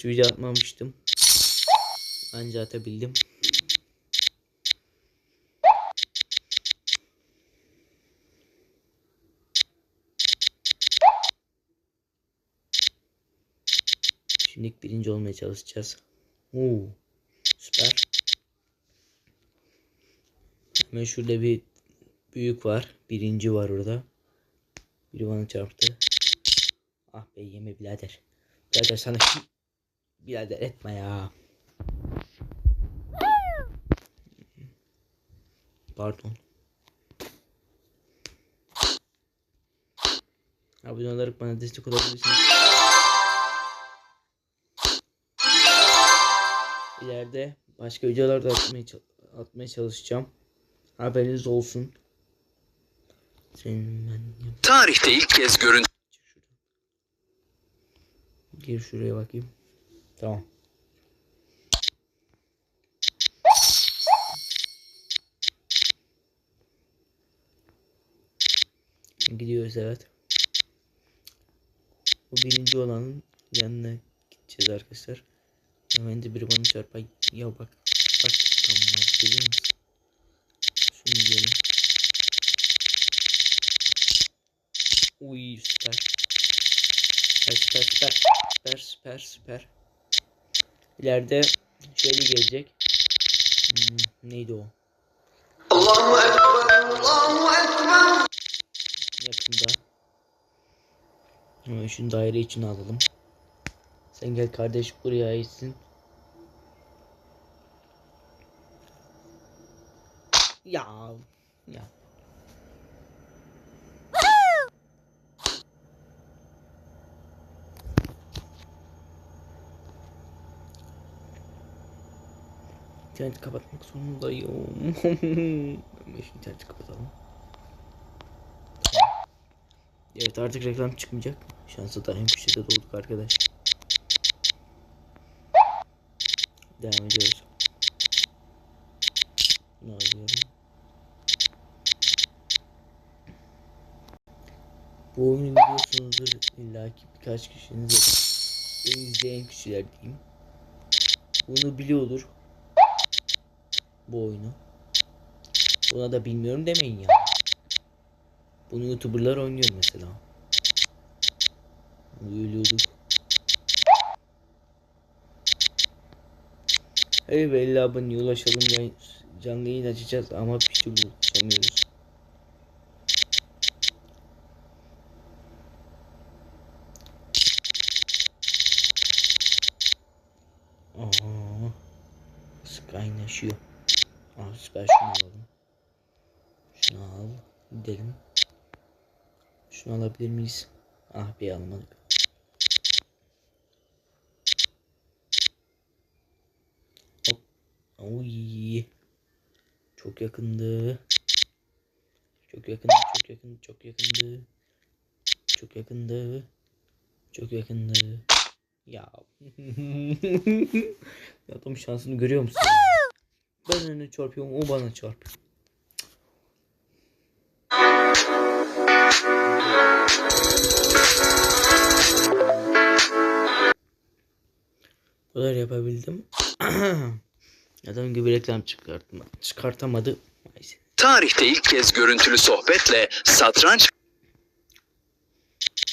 hiç video atmamıştım. Anca atabildim. Şimdi birinci olmaya çalışacağız. Oo, süper. Hemen şurada bir büyük var. Birinci var orada. Biri bana çarptı. Ah be yeme birader. Birader sana. Birader etme ya. Pardon. Abone olarak bana destek olabilirsiniz. İleride başka videolar da atmaya, atmaya çalışacağım. Haberiniz olsun. Senin ben Tarihte ilk kez şuradan. Gir şuraya bakayım. Tamam. Gidiyoruz evet. Bu birinci olanın yanına gideceğiz arkadaşlar. Hemen de biri bana çarpar. Ya bak. Bak tamam görüyor musun? Şunu yiyelim. Uy süper. Süper süper süper. Süper süper süper. İleride şöyle gelecek. Hmm, neydi o? Yakında. Hemen şunu daire içine alalım. Sen gel kardeş buraya aitsin. Ya. Ya. İnterneti kapatmak zorundayım. İnterneti kapatalım. Evet artık reklam çıkmayacak. Şansı da en köşede dolduk arkadaş. Devam ediyoruz. Ne alıyorum? Bu oyunu biliyorsunuzdur illaki birkaç kişiniz izleyen kişiler diyeyim. Bunu biliyordur. Bu oyunu. Buna da bilmiyorum demeyin ya. Bunu youtuberlar oynuyor mesela. Ölüyorduk. Hey be 50 aboneye ulaşalım canlı yayın açacağız ama bir türlü ulaşamıyoruz. Aa, sık. Aa, süper şunu alalım. Şunu al. Gidelim. Şunu alabilir miyiz? Ah bir almadık. Hop. Oy. Çok yakındı. Çok yakındı, çok yakındı, çok yakındı. Çok yakındı. Çok yakındı. Ya. ya adam şansını görüyor musun? Ben önüne çarpıyorum, o bana çarpıyor. Bu kadar yapabildim. Adam gibi reklam çıkartma, çıkartamadı. Neyse. tarihte ilk kez görüntülü sohbetle satranç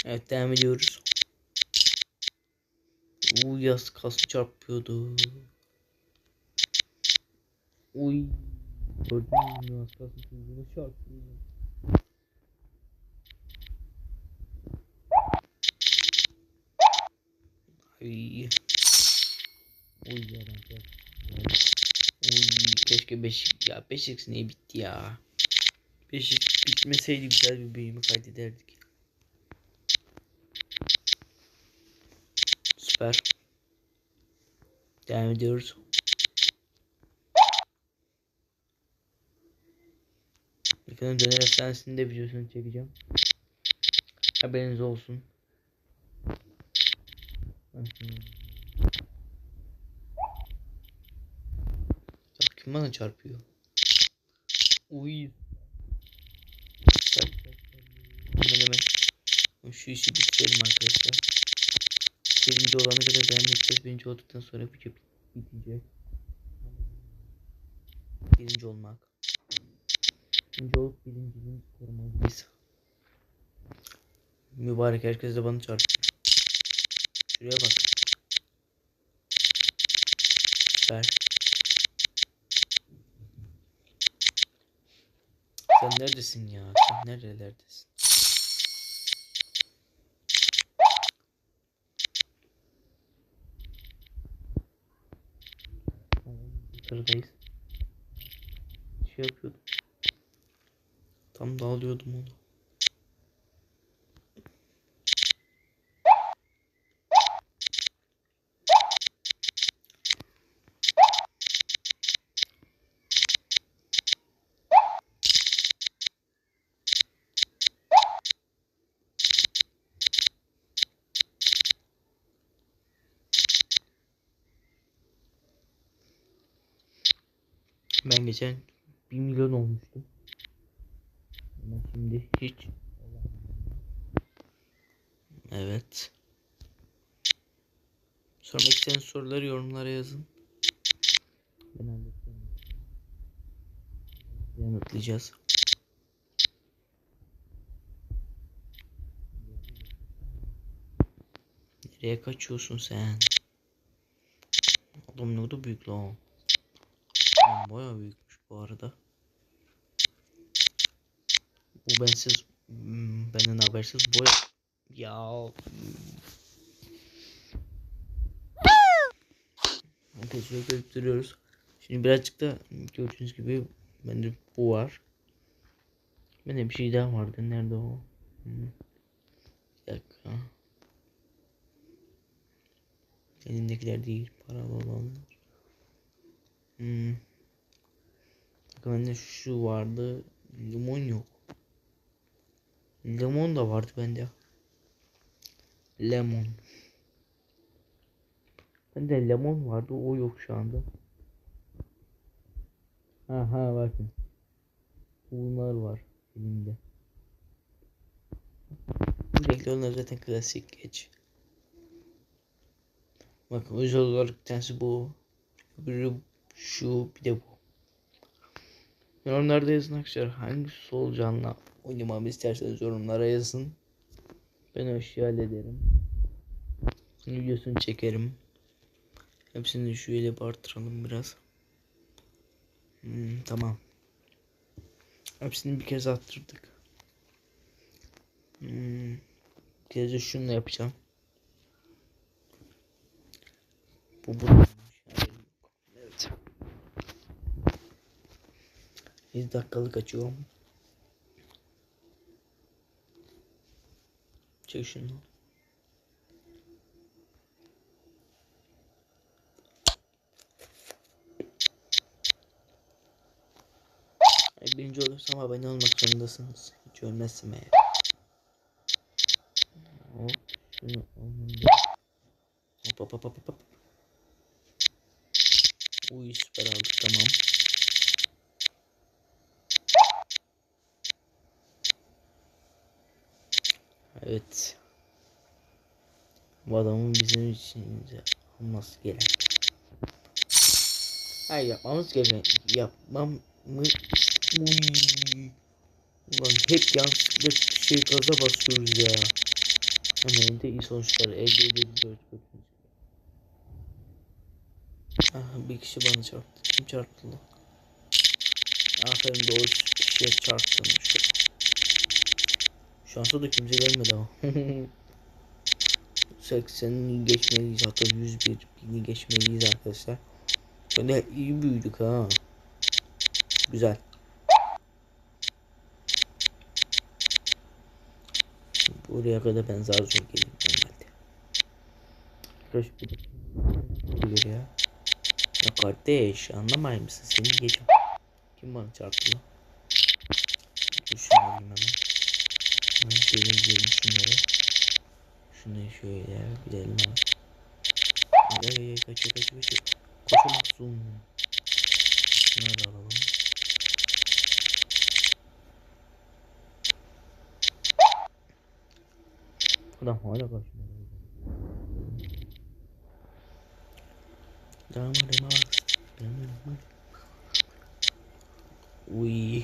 Evet devam ediyoruz. Uy yaz kas çarpıyordu. Uy. Gördün mü kas yüzüne çarpıyordu. Ay. Uy çarptı. Uy keşke beşik ya beşik ne bitti ya. Beşik bitmeseydi güzel bir büyümü kaydederdik. Süper. Devam ediyoruz. Yakında döner efsanesini de videosunu çekeceğim. Haberiniz olsun. Ya kim bana çarpıyor? Uy. Hemen hemen. Şu işi bitirelim arkadaşlar. birinci olana kadar devam edeceğiz. Birinci olduktan sonra video bit- bitecek. Birinci olmak. Birinci olup birinciliği korumalıyız. Mübarek herkes de bana çarptı. Şuraya bak. Süper. Sen neredesin ya? Sen nerelerdesin? Yukarıdayız. Şey yapıyordum. Tam dağılıyordum onu. Ben geçen 1 milyon olmuştum. Şimdi hiç. Evet. Sormak isteyen soruları yorumlara yazın. Ben halledeceğim. Yanıtlayacağız. Nereye kaçıyorsun sen? Adam ne kadar büyük lan. Bayağı büyükmüş bu arada. Bu bensiz hmm, benden habersiz boya. Ya. Teşekkür edip duruyoruz. Şimdi birazcık da gördüğünüz gibi bende bu var. Bende bir şey daha vardı. Nerede o? Hmm. Bir dakika. Elimdekiler değil. Paralı olanlar. Hmm. Bakın bende şu vardı. Limon yok. Lemon da vardı bende. Lemon. Bende lemon vardı. O yok şu anda. Aha bakın. Bunlar var elimde. Bu renkler zaten klasik geç. Bakın özel olarak bir bu. Öbürü şu bir de bu. Yorumlarda yazın arkadaşlar hangisi olacağını oynamamı isterseniz yorumlara yazın. Ben o işi hallederim. Videosunu çekerim. Hepsini şöyle artıralım biraz. Hmm, tamam. Hepsini bir kez attırdık. Hmm, bir kez de şununla yapacağım. Bu bu. Evet. 7 dakikalık açıyorum. Şunu. Ay, birinci olursam abone olmak zorundasınız. Hiç ölmezsem eğer. Hop şunu. Hop hop hop hop hop. Uy süper aldık tamam. Evet. Bu adamın bizim için olması gerek. Hayır yapmamız gerek. Yapmam mı? Uy. Ulan hep yanlışlıkla şey gaza basıyoruz ya. Hemen de iyi sonuçlar elde edebiliyoruz. Ah bir kişi bana çarptı. Kim çarptı lan? Aferin doğru kişiye çarptım. Şu, şansa da kimse gelmedi ama. 80'ini geçmeliyiz hatta 101 bini geçmeliyiz arkadaşlar. Şöyle iyi büyüdük ha. Güzel. Buraya kadar ben zar zor geldim normalde. Arkadaş bir ya. Ya kardeş anlamayır mısın? Seni geçim. Kim bana çarptı lan? Alayım hemen. Şöyle gidelim şunları. Şunu şöyle gidelim hemen. Ay ay ay kaçıyor kaçıyor kaçıyor. Koşamazsın. Şunları da alalım. Adam hala kaçmıyor. Damarıma bas. Damarıma. Uy.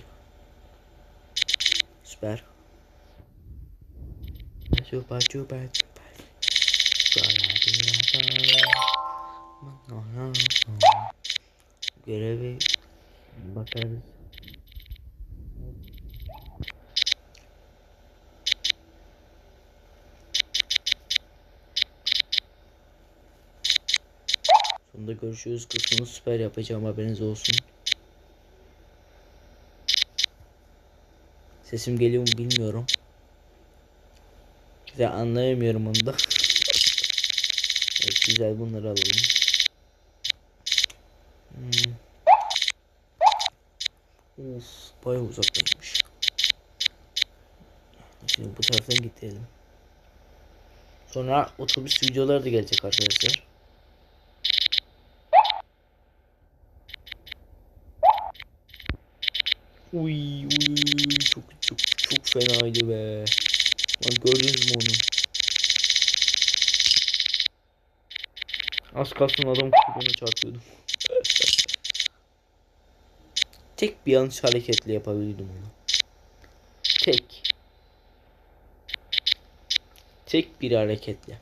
Süper. Süper süper süper. Görevi bakarız. Sonunda görüşürüz kısmını süper yapacağım haberiniz olsun. Sesim geliyor mu bilmiyorum. Güzel anlayamıyorum onu da. evet, güzel bunları alalım. Hmm. Of bayağı uzaktaymış. Şimdi bu taraftan gidelim. Sonra otobüs videoları da gelecek arkadaşlar. Uy uy çok çok çok fenaydı be. Lan gördünüz mü onu? Az kalsın adam kuyruğuna çarpıyordum. Tek bir yanlış hareketle yapabildim onu. Tek. Tek bir hareketle.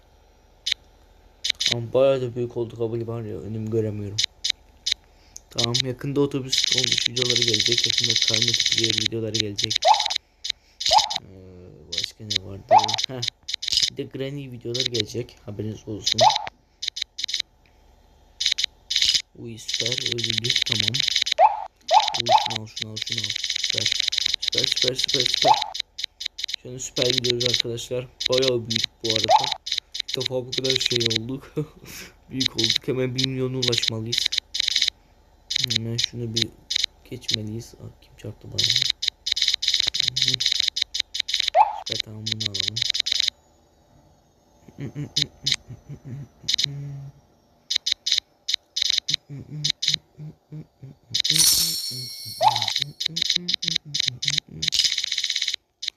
Ama bayağı da büyük oldu kabul var ya önümü göremiyorum. Tamam yakında otobüs olmuş videoları gelecek. Yakında karma tipi videoları gelecek. Ne vardı? Heh. Bir de granny videoları gelecek. Haberiniz olsun. Uy süper öldürdük tamam. Uy şunu al şunu al şunu al. Süper. Süper süper süper süper. Şunu süper gidiyoruz arkadaşlar. Bayağı büyük bu arada. İlk defa bu kadar şey olduk. büyük olduk. Hemen 1 milyona ulaşmalıyız. Hemen şunu bir geçmeliyiz. Aa, kim çarptı bana? Süper tamam bunu alalım.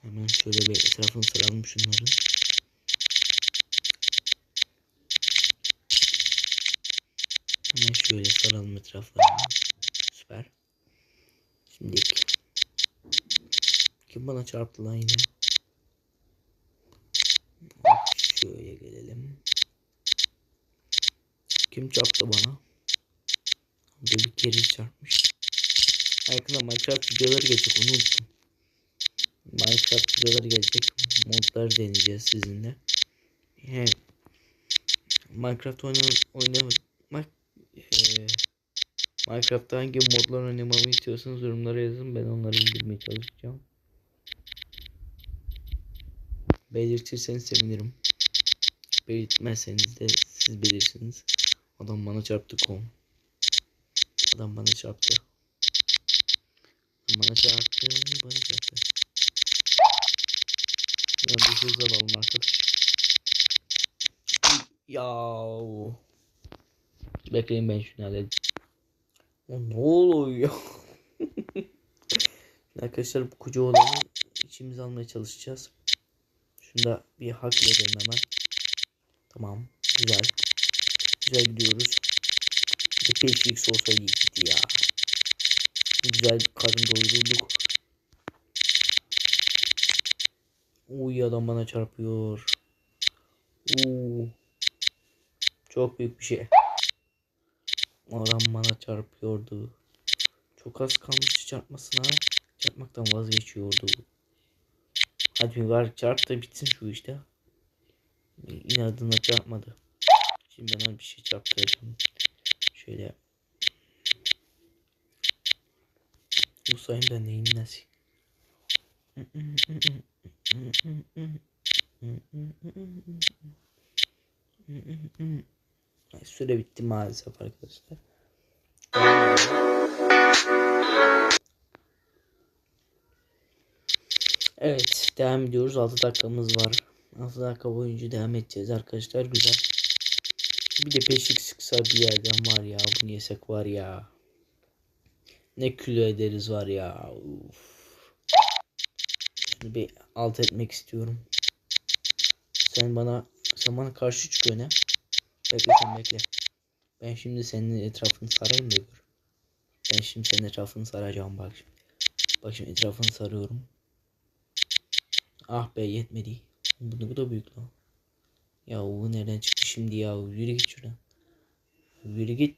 Hemen şöyle bir etrafını saralım şunların. Hemen şöyle saralım etraflarını. Süper. Şimdi kim bana çarptı lan yine? Şöyle gelelim. Kim çarptı bana? Bir bir kere çarpmış. Yakında Minecraft videoları gelecek onu unuttum. Minecraft videoları gelecek. Modlar deneyeceğiz sizinle. He. Minecraft oyna oyna Minecraft ee, Minecraft'ta hangi modlar oynamamı istiyorsanız yorumlara yazın. Ben onları indirmeye çalışacağım. Belirtirseniz sevinirim. Belirtmezseniz de siz bilirsiniz. Adam bana çarptı kom. Adam bana çarptı. Bana çarptı. Bana çarptı. Ya bir hız alalım arkadaş. Yauu. Bekleyin ben şunu halledeyim. O ne oluyor? Arkadaşlar bu koca olanı içimize almaya çalışacağız. Şunu da bir hak verelim hemen. Tamam. Güzel. Güzel gidiyoruz. Bir de 5x olsaydı iyiydi ya. Güzel karın doyurulduk. Uy adam bana çarpıyor. Uuu. Çok büyük bir şey. Adam bana çarpıyordu. Çok az kalmıştı çarpmasına. Çarpmaktan vazgeçiyordu. Hadi mübarek çarp da bitsin şu işte. İnadına çarpmadı. Şimdi ben bir şey çarptıracağım. Şöyle. Bu sayım da neyin nesi? Süre bitti maalesef arkadaşlar. Evet devam ediyoruz 6 dakikamız var 6 dakika boyunca devam edeceğiz arkadaşlar güzel Bir de peşik sıksa bir yerden var ya bunu yesek var ya Ne kilo ederiz var ya Uf. Şunu bir alt etmek istiyorum Sen bana sen bana karşı çık öne Bekle sen bekle Ben şimdi senin etrafını sarayım da gör. Ben şimdi senin etrafını saracağım bak şimdi. Bak şimdi etrafını sarıyorum. Ah be yetmedi. Bu, bu da büyük lan. Ya bu nereden çıktı şimdi ya? Yürü git şuradan. Yürü git.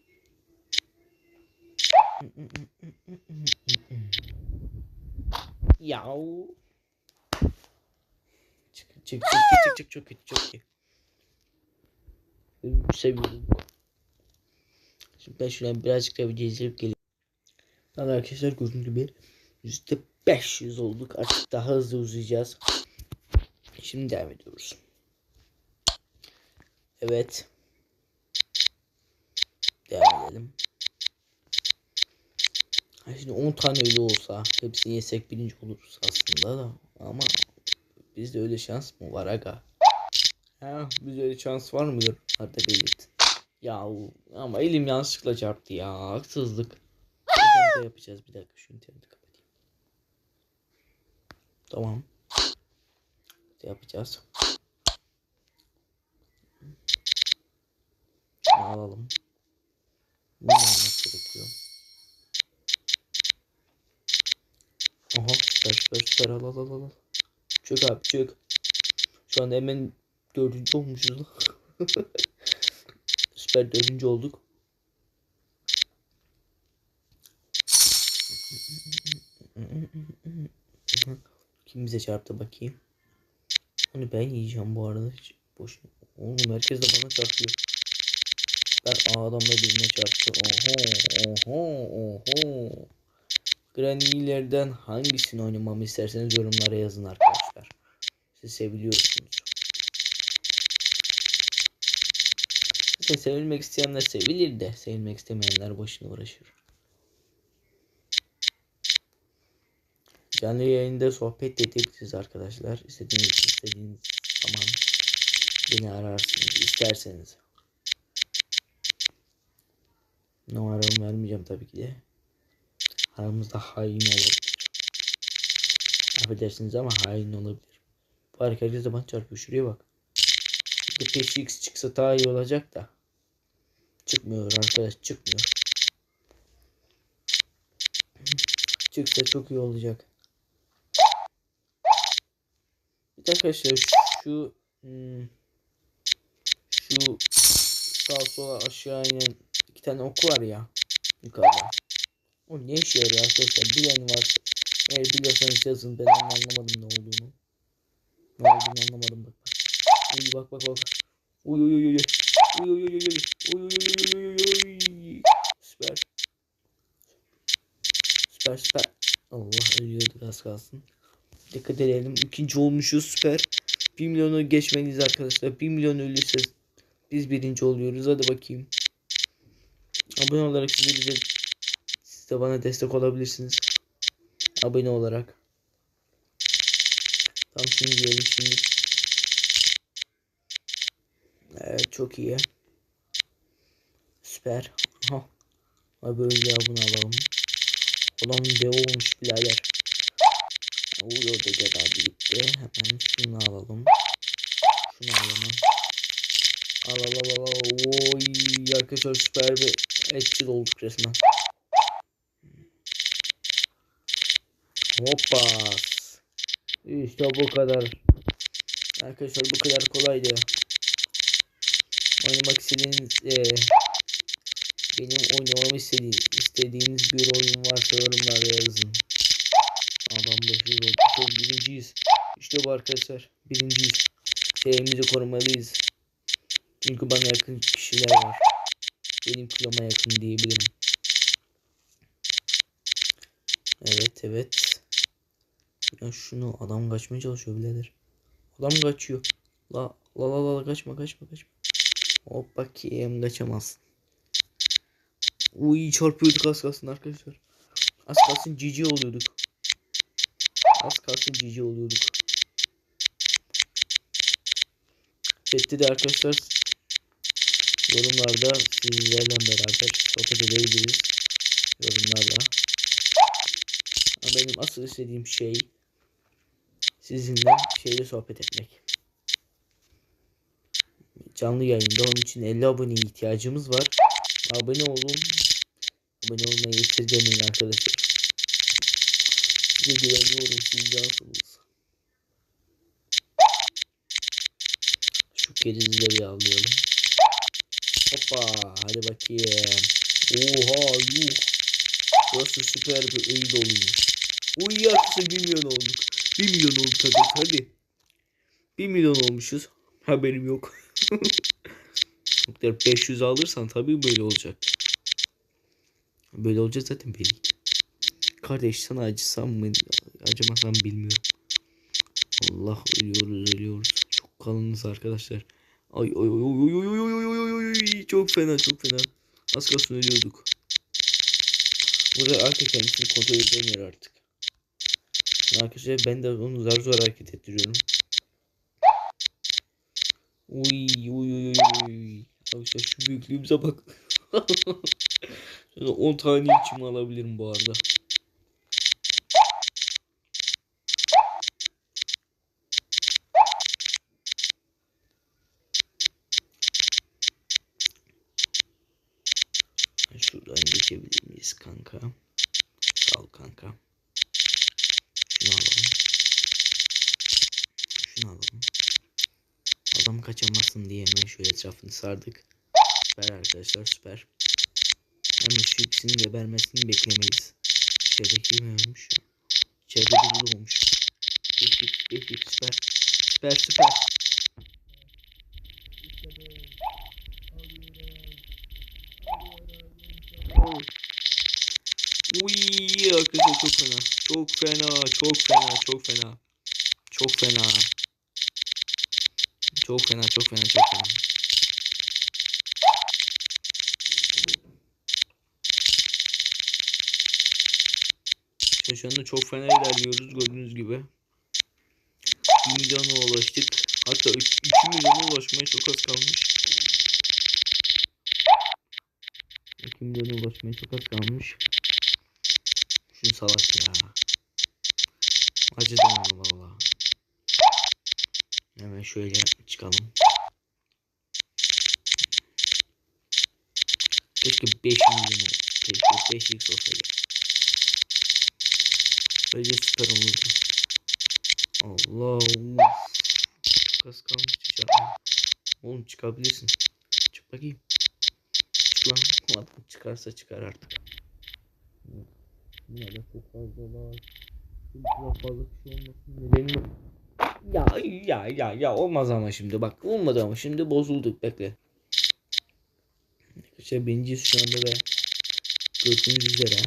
Ya. Çık çık çık çık çık çık çok kötü çok kötü. Seviyorum. Şimdi ben şuradan birazcık da video izleyip geleyim. Tamam arkadaşlar gördüğünüz gibi yüzde 500 olduk. Artık daha hızlı uzayacağız. Şimdi devam ediyoruz. Evet. Devam edelim. Şimdi 10 tane ölü olsa hepsini yesek birinci oluruz aslında da ama bizde öyle şans mı var aga? Ha, bizde öyle şans var mıdır? Hadi belirt. Ya ama elim yanlışlıkla çarptı ya haksızlık. Yapacağız bir dakika şu interneti kapatayım. Tamam. Yapacağız. Şunu alalım. Bunu almak gerekiyor. Aha süper süper süper al al al al. Çök abi çök. Şu anda hemen dördüncü olmuşuz süper dördüncü olduk. Kim bize çarptı bakayım. Onu ben yiyeceğim bu arada. Hiç boşuna. Oğlum herkes de bana çarpıyor. Ben adam da birine çarptı. Oho oho oho. Granny'lerden hangisini oynamamı isterseniz yorumlara yazın arkadaşlar. Siz seviliyorsunuz. Sevilmek isteyenler sevilir de sevilmek istemeyenler boşuna uğraşır. Canlı yayında sohbet edebiliriz arkadaşlar. İstediğiniz, istediğiniz zaman beni ararsınız isterseniz. Numaramı vermeyeceğim tabii ki de. Aramızda hain olabilir. Affedersiniz ama hain olabilir. Bu herkes de bana çarpıyor. Şuraya bak. Bir peşi x çıksa daha iyi olacak da. Çıkmıyor arkadaş çıkmıyor. Çıksa çok iyi olacak. De arkadaşlar şu hmm, şu sağ sola aşağı inen iki tane ok var ya yukarıda. O ne işe yarıyor arkadaşlar? Bilen varsa eğer biliyorsanız yazın ben anlamadım ne olduğunu. Ne olduğunu anlamadım bak. Uy bak bak bak. Uy uy uy uy. Uy uy uy uy uy. Uy uy uy uy uy uy. Süper. Süper süper. Allah ölüyorduk az kalsın. Dikkat edelim. İkinci olmuşuz süper. 1 milyonu geçmeliyiz arkadaşlar. 1 milyon ölürse biz birinci oluyoruz. Hadi bakayım. Abone olarak siz de bize siz de bana destek olabilirsiniz. Abone olarak. Tam şimdi diyelim şimdi. Evet çok iyi. Süper. Aha. Abi böyle bunu alalım. Adam dev olmuş birader. Da gel abi gitti. Hemen şunu alalım. Şunu alalım. Al al al al. Oy arkadaşlar süper bir etçil olduk resmen. Hoppa. İşte bu kadar. Arkadaşlar bu kadar kolaydı. Oynamak istediğiniz eee benim oynamamı istediğiniz, istediğiniz bir oyun varsa yorumlara yazın. Adam 500 oldu. Çok birinciyiz. İşte bu arkadaşlar. Birinciyiz. Şeyimizi korumalıyız. Çünkü bana yakın kişiler var. Benim kiloma yakın diyebilirim. Evet evet. Ya şunu adam kaçmaya çalışıyor birader. Adam kaçıyor. La la la la kaçma kaçma kaçma. Hop bakayım kaçamazsın. Uy çarpıyorduk az kalsın arkadaşlar. Az kalsın cici oluyorduk. Az kalsın cici oluyorduk. Chatte de arkadaşlar yorumlarda sizlerle beraber sohbet edebiliriz. Yorumlarda. Ama benim asıl istediğim şey sizinle şeyle sohbet etmek. Canlı yayında onun için 50 aboneye ihtiyacımız var. Abone olun. Abone olmayı esirgemeyin arkadaşlar. Size güveniyorum siz cansınız. Şu kerizi de bir avlayalım. Hoppa hadi bakayım. Oha yuh. Burası süper bir öyle doluymuş. Uy yakısı 1 milyon olduk. 1 milyon olduk hadi hadi. 1 milyon olmuşuz. Haberim yok. Miktar 500 alırsan tabii böyle olacak. Böyle olacak zaten belli. Kardeş sana acısam mı acımasam bilmiyorum. Allah ölüyoruz ölüyoruz. Çok kalınız arkadaşlar. Ay ay ay ay ay ay ay ay ay ay çok fena çok fena. Az kalsın ölüyorduk. Burada artık kendisini kontrol edemiyor artık. Arkadaşlar ben de onu zar zor hareket ettiriyorum. Uy uy uy uy. Arkadaşlar şu büyüklüğümüze bak. Şöyle 10 tane içimi alabilirim bu arada. Şuradan geçebilir miyiz kanka? Sağ ol kanka. Şunu alalım. Şunu alalım. Adam kaçamasın diye hemen şöyle etrafını sardık. Süper arkadaşlar süper. Hemen şu ikisinin gebermesini beklemeliyiz. İçerideki mi ölmüş ya? İçeride biri olmuş. Beşik beşik süper. Süper süper. Uy. Çok fena, çok fena, çok fena. Çok fena. Çok fena, çok fena, çok fena. İşte şu anda çok fena ilerliyoruz gördüğünüz gibi. 1 milyona ulaştık. Hatta 2 milyona ulaşmaya çok az kalmış. 2 milyona ulaşmaya çok az kalmış. Şu salak ya. Acıdım onu valla. Hemen şöyle çıkalım. Keşke 5 milyon. Keşke 5x olsaydı. Böylece süper olurdu. Allah az kalmış çıkar. Oğlum çıkabilirsin. Çık bakayım. Çık lan. Çıkarsa çıkar artık. Yine de çok fazla var. Çok fazla bir şey olmasın. Nedeni ya ya ya ya olmaz ama şimdi. Bak olmadı ama şimdi bozulduk bekle. Arkadaşlar birinciyiz şu anda ve gördüğünüz üzere